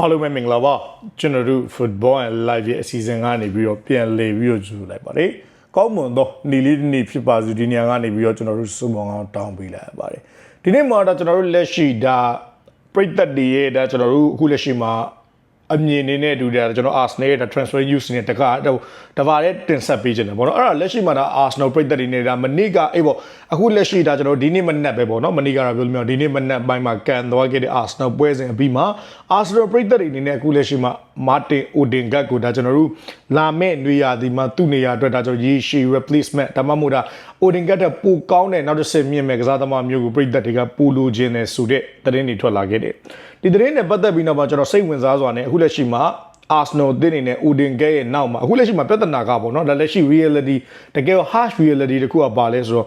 အားလုံးပဲမင်္ဂလာပါကျွန်တော်တို့ football and live ရဲ့အစီအစဉ်ကနေပြီးတော့ပြန်လည်ပြီးတော့ကြိုလိုက်ပါတယ်ကောင်းမွန်သောနေ့လေးတစ်နေ့ဖြစ်ပါစေဒီနေရာကနေပြီးတော့ကျွန်တော်တို့စုံပေါင်းအောင်တောင်းပေးလိုက်ရပါတယ်ဒီနေ့မှာတော့ကျွန်တော်တို့လက်ရှိဒါပြိသက်တွေရဲ့ဒါကျွန်တော်တို့အခုလက်ရှိမှာ အမြင်နေနဲ့အတူတည်းကျွန်တော် Arsenal ရဲ့ transfer news နဲ့တကတော့တပါးတဲ့တင်ဆက်ပေးခြင်းတယ်ပေါ့နော်အဲ့ဒါလက်ရှိမှာဒါ Arsenal ပြိသက်တွေနေတာမနေ့ကအေးပေါ့အခုလက်ရှိဒါကျွန်တော်ဒီနေ့မနက်ပဲပေါ့နော်မနေ့ကတော့ပြောလို့မရဒီနေ့မနက်ပိုင်းမှာကန်သွားခဲ့တဲ့ Arsenal ပွဲစဉ်အပြီးမှာ Arsenal ပြိသက်တွေအနေနဲ့အခုလက်ရှိမှာ Martin Odegaard ကိုဒါကျွန်တော်တို့လာမဲ့နွေရာသီမှာသူ့နေရာအတွက်ဒါကျွန်တော်ရေရှည် replacement ဒါမှမဟုတ်ဒါ Odegaard တဲ့ပိုကောင်းတဲ့နောက်တစ်ဆင့်မြင့်မဲ့ကစားသမားမျိုးကိုပြိသက်တွေကပူလိုခြင်းနဲ့ဆိုတဲ့သတင်းတွေထွက်လာခဲ့တယ် ဒီသတင်းနဲ့ပတ်သက်ပြီးတော့မှကျွန်တော်စိတ်ဝင်စားစွာနဲ့အခုလက်ရှိမှာ Arsenal တင်းနေနဲ့ Odegaard ရဲ့နောက်မှာအခုလက်ရှိမှာပြဿနာကပေါ့နော်ဒါလက်ရှိ reality တကယ် harsh reality တခုကပါလဲဆိုတော့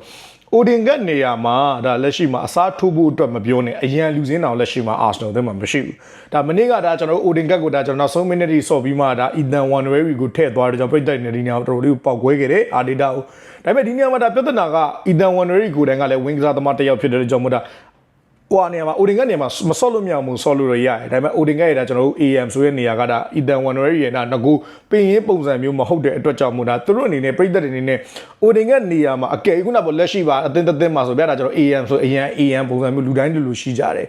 Odegaard နေရာမှာဒါလက်ရှိမှာအစားထိုးဖို့အတွက်မပြောနဲ့အရန်လူစင်းတောင်လက်ရှိမှာ Arsenal ထဲမှာမရှိဘူးဒါမနေ့ကဒါကျွန်တော်တို့ Odegaard ကိုဒါကျွန်တော်နောက်ဆုံး minute ဆော့ပြီးမှဒါ Ethan Wanweri ကိုထည့်သွားတယ်ကျွန်တော်ပြိတ္တိုက်နေဒီနေရာတော်တော်လေးကိုပောက်ကွဲခဲ့တယ် Arteta ကိုဒါပေမဲ့ဒီနေရာမှာဒါပြဿနာက Ethan Wanweri ကိုတန်းကလည်း wing ကစားသမားတစ်ယောက်ဖြစ်တဲ့ကြောင့်မို့ဒါ ဟိုအနေမှာ Odegaard နေရာမှာမဆော့လို့မရဘူးဆော့လို့ရရတယ်ဒါပေမဲ့ Odegaard ရဲ့ဒါကျွန်တော်တို့ AM ဆိုတဲ့နေရာကဒါ Ethan Wanweri ရဲ့နာငကူပင်ရင်းပုံစံမျိုးမဟုတ်တဲ့အတွက်ကြောင့်မို့ဒါသူတို့အနေနဲ့ပြိတ္တတွေအနေနဲ့ Odegaard နေရာမှာအကယ်ခုနကလက်ရှိပါအသင်းသင်းမှာဆိုပြတာကျွန်တော် AM ဆိုအရန် AM ပုံစံမျိုးလူတိုင်းလူလူရှိကြတယ်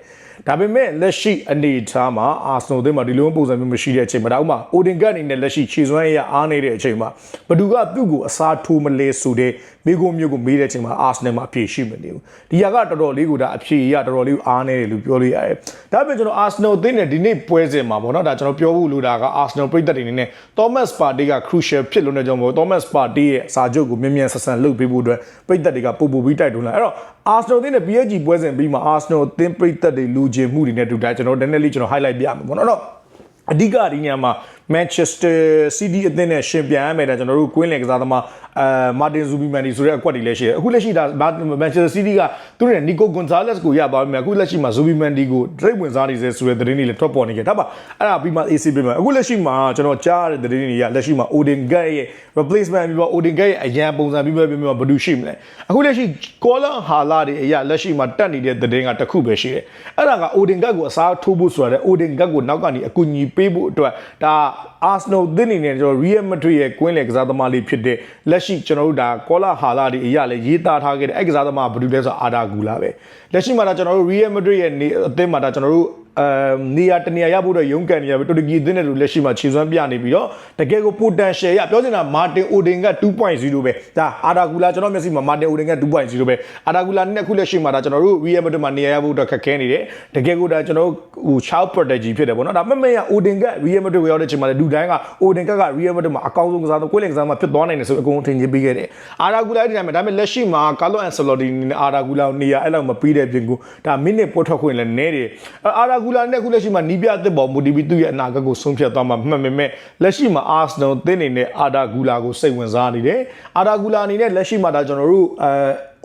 ဒါပေမဲ့လက်ရှိအနေအထားမှာ Arsenal အသင်းမှာဒီလိုပုံစံမျိုးမရှိတဲ့အချိန်မှာဒါဥမာ Odegaard အနေနဲ့လက်ရှိခြေစွမ်းရအားနေတဲ့အချိန်မှာဘယ်သူကသူ့ကိုအစားထိုးမလဲဆိုတဲ့မိကုမျိုးကိုမေးတဲ့အချိန်မှာ Arsenal မှာအဖြေရှိမနေဘူးဒီကတော်တော်လေးကိုဒါအဖြေရတော်တော်လေးအားနေတယ်လို့ပြောလို့ရတယ်ဒါပေမဲ့ကျွန်တော် Arsenal အသင်းနဲ့ဒီနေ့ပွဲစဉ်မှာပေါ့နော်ဒါကျွန်တော်ပြောဖို့လိုတာက Arsenal ပြည်သက်တွေအနေနဲ့ Thomas Partey က crucial ဖြစ်လို့နေကြောင်းပေါ့ Thomas Partey ရဲ့စာချုပ်ကိုမြင်မြန်ဆန်ဆန်လုပ်ပေးဖို့အတွက်ပြည်သက်တွေကပို့ပို့ပြီးတိုက်တွန်းလာအဲ့တော့ Arsenal အသင်းနဲ့ PSG ပွဲစဉ်ပြီးမှာ Arsenal အသင်းပြည်သက်တွေလူချင်မှုတွေနဲ့တူတာကျွန်တော် definitely ကျွန်တော် highlight ပြမယ်ပေါ့နော်အဲ့တော့အဓိကဒီညမှာ Manchester City အသင်းနဲ့ရှင်ပြန်ရမယ်ဒါကျွန်တော်တို့ကွင်းလင်ကစားသမားအဲမာတင်ဇူဘီမန်ဒီဆိုတဲ့အကွက်တွေလည်းရှိတယ်အခုလက်ရှိဒါ Manchester City ကသူတို့နဲ့ Nico Gonzalez ကိုရပါပြီအခုလက်ရှိမှာဇူဘီမန်ဒီကို trade ဝင်စားနေစေဆိုတဲ့သတင်းတွေလည်းထွက်ပေါ်နေခဲ့ဒါပါအဲ့ဒါပြီးမှ AC ပြင်မှာအခုလက်ရှိမှာကျွန်တော်ကြားရတဲ့သတင်းတွေကလက်ရှိမှာ Odegaard ရဲ့ replacement ပြီးတော့ Odegaard ရဲ့အရန်ပုံစံပြီးပဲပြီးမှဘယ်သူရှိမလဲအခုလက်ရှိ Colin Hala တွေအရာလက်ရှိမှာတက်နေတဲ့သတင်းကတစ်ခုပဲရှိတယ်အဲ့ဒါက Odegaard ကိုအစားထိုးဖို့ဆိုတာလေ Odegaard ကိုနောက်ကနေအကူအညီပေးဖို့အတွက်ဒါ Arsenal သင်းနေနဲ့ကျွန်တော် Real Madrid ရဲ့ကွင်းလေကစားသမားလေးဖြစ်တဲ့လက်ရှိကျွန်တော်တို့ဒါကောလာဟာလာတွေအရာလေရေးသားထားခဲ့တဲ့အဲ့ကစားသမားဘယ်သူလဲဆိုအာဒါဂူလာပဲလက်ရှိမှာဒါကျွန်တော်တို့ Real Madrid ရဲ့နေအသင်းမှာဒါကျွန်တော်တို့ အမ်နေရာတနေရာရဖို့တော့ရုန်းကန်နေရပဲတူတကီအသင်းနဲ့လူလက်ရှိမှာခြေစွမ်းပြနေပြီးတော့တကယ်ကို potential ရပြောချင်တာမာတင်အိုဒင်က2.0ပဲဒါအာဒါဂူလာကျွန်တော်မျက်စိမှာမာတင်အိုဒင်က2.0ပဲအာဒါဂူလာနဲ့ခုလက်ရှိမှာဒါကျွန်တော်တို့ Real Madrid မှာနေရာရဖို့တော့ခက်ခဲနေတယ်တကယ်ကိုဒါကျွန်တော်တို့ဟို child protege ဖြစ်တယ်ပေါ့နော်ဒါမဲ့မဲ့ရအိုဒင်က Real Madrid ကိုရောက်တဲ့အချိန်မှာလည်းလူတိုင်းကအိုဒင်ကက Real Madrid မှာအကောင်းဆုံးကစားတော့ကိုယ်လင်ကစားမှာဖြစ်သွားနိုင်တယ်ဆိုအကုန်ထင်ကြီးပေးခဲ့တယ်အာဒါဂူလာဒီတိုင်းမှာဒါပေမဲ့လက်ရှိမှာကာလိုအန်ဆယ်လော်တီနဲ့အာဒါဂူလာနေရာအဲ့လောက်မပြီးတဲ့ပြင်ကိုဒါမိနစ်ပို့ထွက်ခွင့်လည်းနည်းတယ်အာဒါဂူလာနဲ့ခုလက်ရှိမှာနီးပြအသစ်ပေါ်မူတည်ပြီးသူ့ရဲ့အနာဂတ်ကိုဆုံးဖြတ်သွားမှာမှတ်ပေမဲ့လက်ရှိမှာ Arsenal သင်းနေတဲ့အာဒါဂူလာကိုစိတ်ဝင်စားနေတယ်အာဒါဂူလာအနေနဲ့လက်ရှိမှာဒါကျွန်တော်တို့အဲ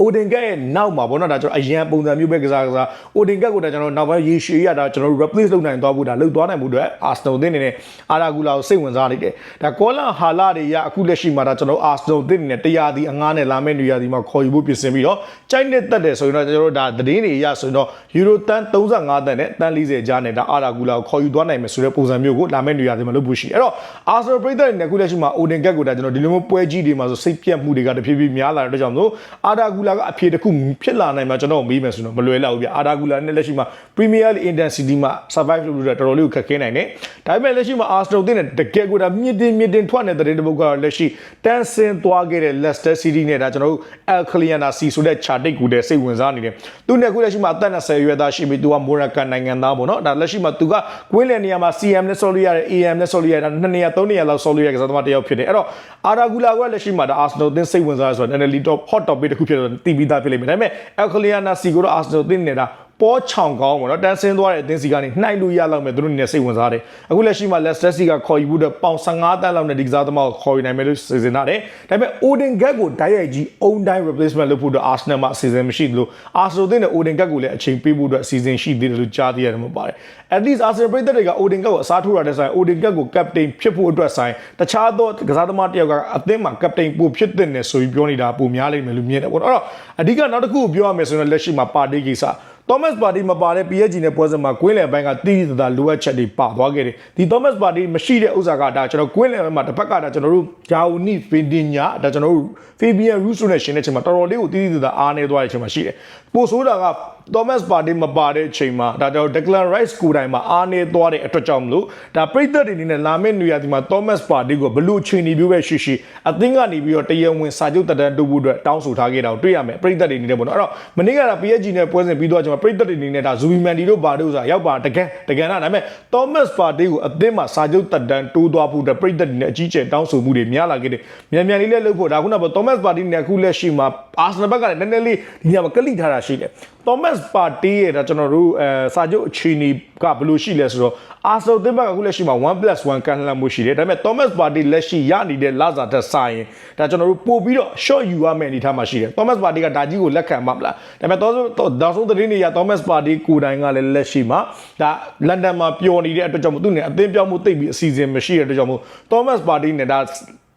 အိုဒင်ကက်ရဲ့နောက်မှာပေါ့နော်ဒါကျွန်တော်အရန်ပုံစံမျိုးပဲကစားကစားအိုဒင်ကက်ကိုဒါကျွန်တော်နောက်ပိုင်းရေရှည်ရတာကျွန်တော်တို့ replace လုပ်နိုင်သွားဖို့ဒါလုပ်သွားနိုင်မှုအတွက် Arsenal သင်းနေနဲ့အာဒါဂူလာကိုစိတ်ဝင်စားနေတယ်ဒါကောလန်ဟာလာတွေရအခုလက်ရှိမှာဒါကျွန်တော် Arsenal သင်းနေနဲ့တရားဒီအငားနဲ့လာမယ့်နေရာဒီမှာခေါ်ယူဖို့ပြင်ဆင်ပြီးတော့ကြိုက်နဲ့တက်တယ်ဆိုရင်တော့ကျွန်တော်တို့ဒါသတင်းတွေရဆိုရင်တော့ယူရိုတန်35တန်နဲ့တန်40ကြားနဲ့ဒါအာဒါဂူလာကိုခေါ်ယူသွားနိုင်မယ်ဆိုတဲ့ပုံစံမျိုးကိုလာမယ့်နေရာဒီမှာလုပ်ဖို့ရှိတယ်အဲ့တော့ Arsenal ပြည်သက်တွေနဲ့အခုလက်ရှိမှာ Odin Gag ကိုဒါကျွန်တော်ဒီလိုမျိုးပွဲကြီးတွေမှာဆိုစိတ်ပြတ်မှုတွေကတဖြည်းဖြည်းများလာတဲ့အတွက်ကြောင့်မို့အာဒါဂူလာကအဖြေတစ်ခုဖြစ်လာနိုင်မှာကျွန်တော်မေးမယ်ဆိုတော့မလွယ်လောက်ဘူးဗျအာဒါဂူလာနဲ့လက်ရှိမှာ Premier League Intensity မှာ survive လုပ်လို့တော်တော်လေးကိုခက်ခဲနိုင်တယ်ဒါပေမဲ့လက်ရှိမှာ Arsenal တင်းနဲ့တကယ်ကိုဒါမြင့်တင်မြင့်တင်ထွက်နေတဲ့တဲ့ပုတ်ကတော့လက်ရှိတန်းဆင်းသွားခဲ့တဲ့ Leicester City နဲ့ဒါကျွန်တော်တို့ El Cliana C ဆိုတဲ့ chart ကိုတည်းစိတ်ဝင်စားနေတယ်သူနဲ့ခုလက်ရှိမှာအသက်20ရွယ်သားရှိပြီသူက Moroccan နိုင်ငံသားပေါ့နော်ဒါလက်ရှိမှာသူကကွင်းလယ်နေရာမှာ CM နဲ့ဆော်လို့ရတယ် AM နဲ့ဆော်လို့ရတယ်နှစ်နေရာသုံးနေရာလောက်ဆော်လို့ရကစားသမားတစ်ယောက်ဖြစ်တယ်အဲ့တော့အာရာဂူလာကလက်ရှိမှာဒါ Arsenal သင်းစိတ်ဝင်စားရဆိုတော့ NLD top hot topic တစ်ခုဖြစ်တော့တီးပြီးသားဖြစ်လိမ့်မယ်ဒါပေမဲ့ El Cliana C ကိုတော့ Arsenal သင်းနေတာ ပေါ်ချောင်ကောင်းပေါ့နော်တန်းဆင်းသွားတဲ့အသင်းစီကနေနှိုက်လို့ရလောက်မယ်သူတို့အနေနဲ့စိတ်ဝင်စားတယ်အခုလက်ရှိမှာ Leicester City ကခေါ်ယူဖို့အတွက်ပေါင်15တန်းလောက်နဲ့ဒီကစားသမားကိုခေါ်ယူနိုင်မယ်လို့စီစဉ်ထားတယ်ဒါပေမဲ့ Odin Gag ကိုတိုက်ရိုက်ကြီး own time replacement လုပ်ဖို့အတွက် Arsenal မှာအစီအစဉ်မရှိသလို Arsenal သင်းနဲ့ Odin Gag ကိုလည်းအချိန်ပေးဖို့အတွက်အစီအစဉ်ရှိသေးတယ်လို့ကြားသိရတယ်မှာပါတယ် at least Arsenal ပြည်သက်တွေက Odin Gag ကိုအစားထိုးရတဲ့ဆိုင် Odin Gag ကို captain ဖြစ်ဖို့အတွက်ဆိုင်တခြားသောကစားသမားတစ်ယောက်ကအသင်းမှာ captain ပို့ဖြစ်တဲ့နယ်ဆိုပြီးပြောနေတာပုံများလိမ့်မယ်လို့မြင်တယ်ပေါ့နော်အဲ့တော့အဓိကနောက်တစ်ခုကိုပြောရမယ်ဆိုရင်လက်ရှိမှာပါတီကိစ္စ Thomas Party မပါတဲ့ PSG နဲ့ပွဲစဉ်မှာကွင်းလယ်ပိုင်းကတီးတီးသာလိုအပ်ချက်တွေပါသွားခဲ့တယ်ဒီ Thomas Party မရှိတဲ့ဥစ္စာကဒါကျွန်တော်ကွင်းလယ်ပိုင်းမှာတစ်ဖက်ကဒါကျွန်တော်တို့ဂျာဝနီဖင်တင်ညာဒါကျွန်တော်တို့ Fabian Russo နဲ့ရှင်တဲ့အချိန်မှာတော်တော်လေးကိုတီးတီးသာအားနေသွားတဲ့အချိန်မှာရှိတယ်ပိုဆိုးတာက Thomas Party မပါတဲ့အချိန်မှာဒါကျွန်တော် Declan Rice ကိုယ်တိုင်မှာအားနေသွားတဲ့အတွက်ကြောင့်မလို့ဒါပရိသတ်တွေအနေနဲ့လာမယ့်နေရာဒီမှာ Thomas Party ကိုဘယ်လိုချိန်နေမျိုးပဲရှိရှိအသင်းကနေပြီးတော့တရားဝင်စာချုပ်တက်တန်းတိုးဖို့အတွက်တောင်းဆိုထားခဲ့တာကိုတွေ့ရမယ်ပရိသတ်တွေအနေနဲ့ပေါ့နော်အဲ့တော့မနေ့ကဒါ PSG နဲ့ပွဲစဉ်ပြီးတော့ကျွန်တော်ပရိသတ်တွေအနေနဲ့ဒါဇူဘီမန်ဒီတို့ဘာတို့ဆိုတာရောက်ပါတကယ်တကယ်တော့ဒါပေမဲ့ Thomas Party ကိုအသင်းမှာစာချုပ်တက်တန်းတိုးသွားဖို့အတွက်ပရိသတ်တွေနဲ့အကြီးကျယ်တောင်းဆိုမှုတွေများလာခဲ့တယ်မြန်မြန်လေးလည်းလုပ်ဖို့ဒါခုနက Thomas Party နဲ့အခုလက်ရှိမှာ Arsenal ဘက်ကလည်းနည်းနည်းလေးဒီညမှာကလိထားတာရှိတယ် Thomas Party ရဲ့ဒါကျွန်တော်တို့အဲစာချုပ်အခြေအနေကဘယ်လိုရှိလဲဆိုတော့ Arsenal သင်းဘက်ကအခုလက်ရှိမှာ 1+1 ကန်လှမ်းမှုရှိတယ်ဒါပေမဲ့ Thomas Party လက်ရှိရနေတဲ့လာဇာတက်ဆိုင်ရင်ဒါကျွန်တော်တို့ပို့ပြီးတော့ short ယူရမယ့်အနေထားမှာရှိတယ် Thomas Party ကဒါကြီးကိုလက်ခံမှာမလားဒါပေမဲ့တော့ဒါဆုံးသတင်းတွေရ Thomas Party ကိုယ်တိုင်ကလည်းလက်ရှိမှာဒါလန်ဒန်မှာပျော်နေတဲ့အတွက်ကြောင့်မို့သူနဲ့အသင်းပြောင်းမှုတိတ်ပြီးအစီအစဉ်မရှိတဲ့အတွက်ကြောင့်မို့ Thomas Party နဲ့ဒါ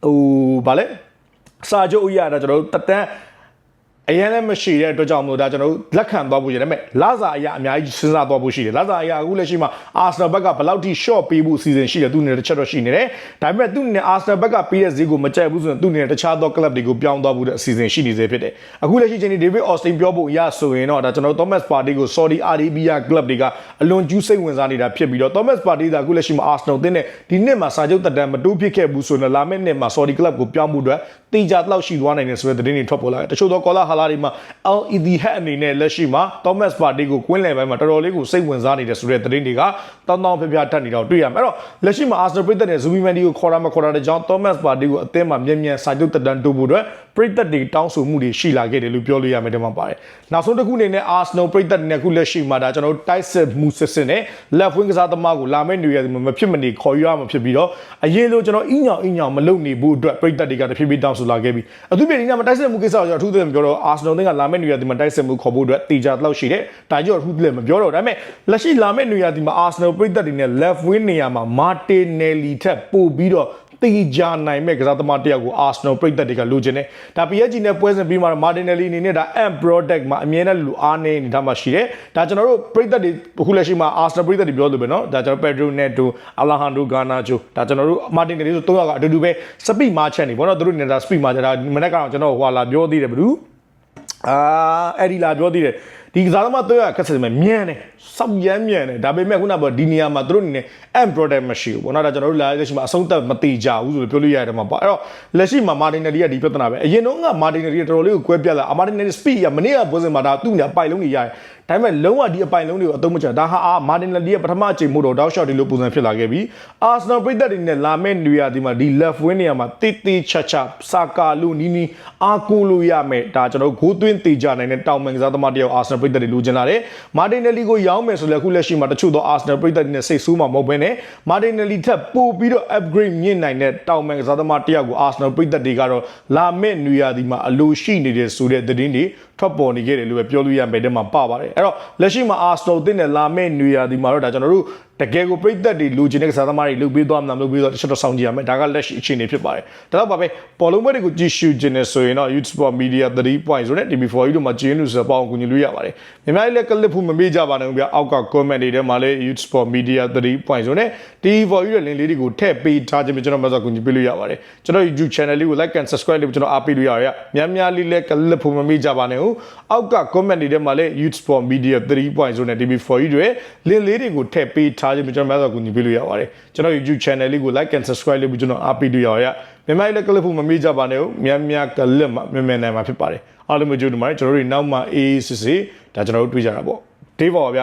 ဟိုဗာလဲစာချုပ်အရတာကျွန်တော်တို့တက်တန်း အရင်လည်းမရှိတဲ့အတွက်ကြောင့်မလို့ဒါကျွန်တော်တို့လက်ခံသွားဖို့ရတယ်ဒါပေမဲ့လာဇာအရာအများကြီးစဉ်းစားသွားဖို့ရှိတယ်လာဇာအရာအခုလက်ရှိမှာအာဆနယ်ဘက်ကဘယ်လောက်ထိ short ပေးဖို့စီစဉ်ရှိတယ်သူနဲ့တစ်ချက်တော့ရှိနေတယ်ဒါပေမဲ့သူနဲ့အာဆနယ်ဘက်ကပေးတဲ့ဈေးကိုမကြိုက်ဘူးဆိုရင်သူနဲ့တခြားသော club တွေကိုပြောင်းသွားဖို့တဲ့အစီအစဉ်ရှိနေသေးဖြစ်တယ်အခုလက်ရှိချိန်ဒီ David Austin ပြောဖို့အရဆိုရင်တော့ဒါကျွန်တော် Thomas Partey ကို Saudi Arabia club တွေကအလွန်ကျူးစိတ်ဝင်စားနေတာဖြစ်ပြီးတော့ Thomas Partey ကအခုလက်ရှိမှာ Arsenal တင်းနဲ့ဒီနှစ်မှာစာချုပ်တက်တန်းမတိုးဖြစ်ခဲ့ဘူးဆိုရင်လာမယ့်နှစ်မှာ Saudi club ကိုပြောင်းမှုအတွက်တေချာတော့ရှိသွားနိုင်တယ်ဆိုတဲ့သတင်းတွေထွက်ပေါ်လာတယ်တချို့သော caller ဟာလာတွေမှာ LED hat အနေနဲ့လက်ရှိမှာ Thomas Partey ကိုကွင်းလယ်ပိုင်းမှာတော်တော်လေးကိုစိတ်ဝင်စားနေတဲ့ဆိုတဲ့သတင်းတွေကတောင်းတောင်းဖျားဖျားတက်နေတော့တွေ့ရမယ်အဲ့တော့လက်ရှိမှာ Arsenal ပြည်သက်တဲ့ Zubi Mendy ကိုခေါ်ရမှာခေါ်ရတဲ့ကြောင့် Thomas Partey ကိုအသင်းမှာမြန်မြန်စာချုပ်တက်တန်းတိုးဖို့အတွက် ပြည်သက်တွေတောင်းဆိုမှုတွေရှိလာခဲ့တယ်လို့ပြောလို့ရမယ်ဒီမှာပါတယ်နောက်ဆုံးတစ်ခုအနေနဲ့ Arsenal ပြည်သက်တွေနဲ့အခုလက်ရှိမှာဒါကျွန်တော်တို့တိုက်စစ်မှုစစ်စစ်နဲ့ left wing ကစားသမားကိုလာမယ့်နေရာဒီမှာမဖြစ်မနေခေါ်ယူရမှာဖြစ်ပြီးတော့အရင်လိုကျွန်တော်အင်းညောင်အင်းညောင်မလုပ်နေဘူးအတွက်ပြည်သက်တွေကတဖြည်းဖြည်းတောင်းဆိုလာခဲ့ပြီးအထူးဖြင့်ဒီညမှာတိုက်စစ်မှုကိစ္စကိုကျွန်တော်အထူးသဖြင့်ပြောတော့ Arsenal ကလာမယ့်နေရာဒီမှာတိုက်စစ်မှုခေါ်ဖို့အတွက်တေချာတော့ရှိတယ်ဒါကြောင့်အထူးသဖြင့်မပြောတော့ဒါပေမဲ့လက်ရှိလာမယ့်နေရာဒီမှာ Arsenal ပြည်သက်တွေနဲ့ left wing နေရာမှာ Martinelli ထက်ပိုပြီးတော့ တေချာနိုင်မဲ့ကစားသမားတစ်ယောက်ကို Arsenal ပြည်သက်တွေကလိုချင်တယ်ဒါ PSG နဲ့ပွဲစဉ်ပြီးမှတော့ Martinelli အနေနဲ့ဒါ amp product မှာအမြဲတမ်းလူအားနေနေတာမှရှိတယ်ဒါကျွန်တော်တို့ပြည်သက်တွေအခုလက်ရှိမှာ Arsenal ပြည်သက်တွေပြောလို့ပဲเนาะဒါကျွန်တော် Pedro Neto Alejandro Garnacho ဒါကျွန်တော်တို့ Martinelli ဆို၃ယောက်ကအတူတူပဲ speed မှာချက်နေဘောနော်သူတို့နေတာ speed မှာချက်ဒါမနေ့ကတော့ကျွန်တော်ဟွာလာပြောသေးတယ်ဘယ်သူအာအဲ့ဒီလာပြောသေးတယ် ဒီကစားသမားတော့ရခက်စမယ်မြန်တယ်စောက်ရမ်းမြန်တယ်ဒါပေမဲ့ခုနကဒီနေရာမှာသူတို့အနေနဲ့ amp product မရှိဘူးဘောနော်ဒါကျွန်တော်တို့လာလက်ရှိမှာအဆုံးသက်မတိကြဘူးဆိုပြောလို့ရတယ်မှာပေါ့အဲ့တော့လက်ရှိမှာ Martinelli ကဒီပြဿနာပဲအရင်တော့က Martinelli ကတော်တော်လေးကိုကွဲပြတ်လာ Martinelli speed ကမနေ့ကပွဲစဉ်မှာဒါသူ့ညာပိုက်လုံးကြီးရတယ်ဒါပေမဲ့လုံးဝဒီအပိုင်လုံးတွေကိုအသုံးမချဒါဟာအာမာတင်လက်ဒီရဲ့ပထမအချိန်မို့တော့တောက်ရှော့ဒီလိုပုံစံဖြစ်လာခဲ့ပြီးအာဆနယ်ပရိသတ်တွေနဲ့လာမဲ့နေရာဒီမှာဒီ left wing နေရာမှာတိတိချာချာစာကာလူနီနီအာကိုလို့ရမယ်ဒါကျွန်တော်ဂိုးသွင်းတေကြနိုင်တဲ့တောင်မန်ကစားသမားတယောက်အာဆနယ်ပရိသတ်တွေလိုချင်လာတယ်မာတင်နယ်လီကိုရောင်းမယ်ဆိုလည်းအခုလက်ရှိမှာတချို့သောအာဆနယ်ပရိသတ်တွေနဲ့စိတ်ဆိုးမှာမဟုတ်ဘဲနဲ့မာတင်နယ်လီထက်ပိုပြီးတော့ upgrade မြင့်နိုင်တဲ့တောင်မန်ကစားသမားတယောက်ကိုအာဆနယ်ပရိသတ်တွေကတော့လာမဲ့နေရာဒီမှာအလိုရှိနေတဲ့ဆိုတဲ့သတင်းတွေ ထွက်ပေါ်နေခဲ့တယ်လို့ပဲပြောလို့ရမယ်တဲ့မှာပါပါတယ်အဲ့တော့လက်ရှိမှာ Arsenal တင်းနဲ့လာမဲ့နေရာဒီမှာတော့ဒါကျွန်တော်တို့တကယ်ကိုပြိသက်တွေလူချင်းတဲ့ကစားသမားတွေလုပ်ပေးသွားမှမလုပ်ပေးသွားတစ်ချက်တော့စောင့်ကြည့်ရမယ်ဒါကလက်ရှိအခြေအနေဖြစ်ပါတယ်ဒါတော့ပါပဲပေါ်လုံးဘက်တွေကိုကြည့်ရှုခြင်းနဲ့ဆိုရင်တော့ YouTube Sport Media 3 point ဆိုတဲ့ TV4 ကြီးတို့မှာဂျင်းလို့ဆိုပေါင်းကူညီလို့ရပါတယ်မြန်မာပြည်လည်းကလစ်ဖို့မမေ့ကြပါနဲ့ဗျာအောက်က comment တွေထဲမှာလည်း YouTube Sport Media 3 point ဆိုတဲ့ TV4 ကြီးရဲ့ link လေးတွေကိုထည့်ပေးထားခြင်းပဲကျွန်တော်မှဆိုကူညီပေးလို့ရပါတယ်ကျွန်တော် YouTube channel လေးကို like and subscribe လေးကျွန်တော်အားပေးလို့ရရများများလေးလည်းကလစ်ဖို့မမေ့ကြပါနဲ့ဟုတ်အောက်က comment တွေထဲမှာလည်း YouTube Sport Media 3 point ဆိုတဲ့ TV4 ကြီးတွေ link လေးတွေကိုထည့်ပေးထားခြင်းပဲကျွန်တော်မှဆိုကူညီပေးလို့ရပါတယ်ကျွန်တော် YouTube channel လေးကို like and subscribe လေးကျွန်တော်အားပေးလို့ရရမြန်မာပြည်လည်းကလစ်ဖို့မမေ့ကြပါနဲ့ဟုတ်များများကလစ်မှာမြန်မြန်နိုင်မှာဖြစ်ပါတယ်အားလုံးမကြိုးတူပါတယ်ကျွန်တော်တို့နောက်မှအေးစစ်စစ်ဒါကျွန်တော်တို့တွေ့ကြတာပေါ့ဒေးပါဗျ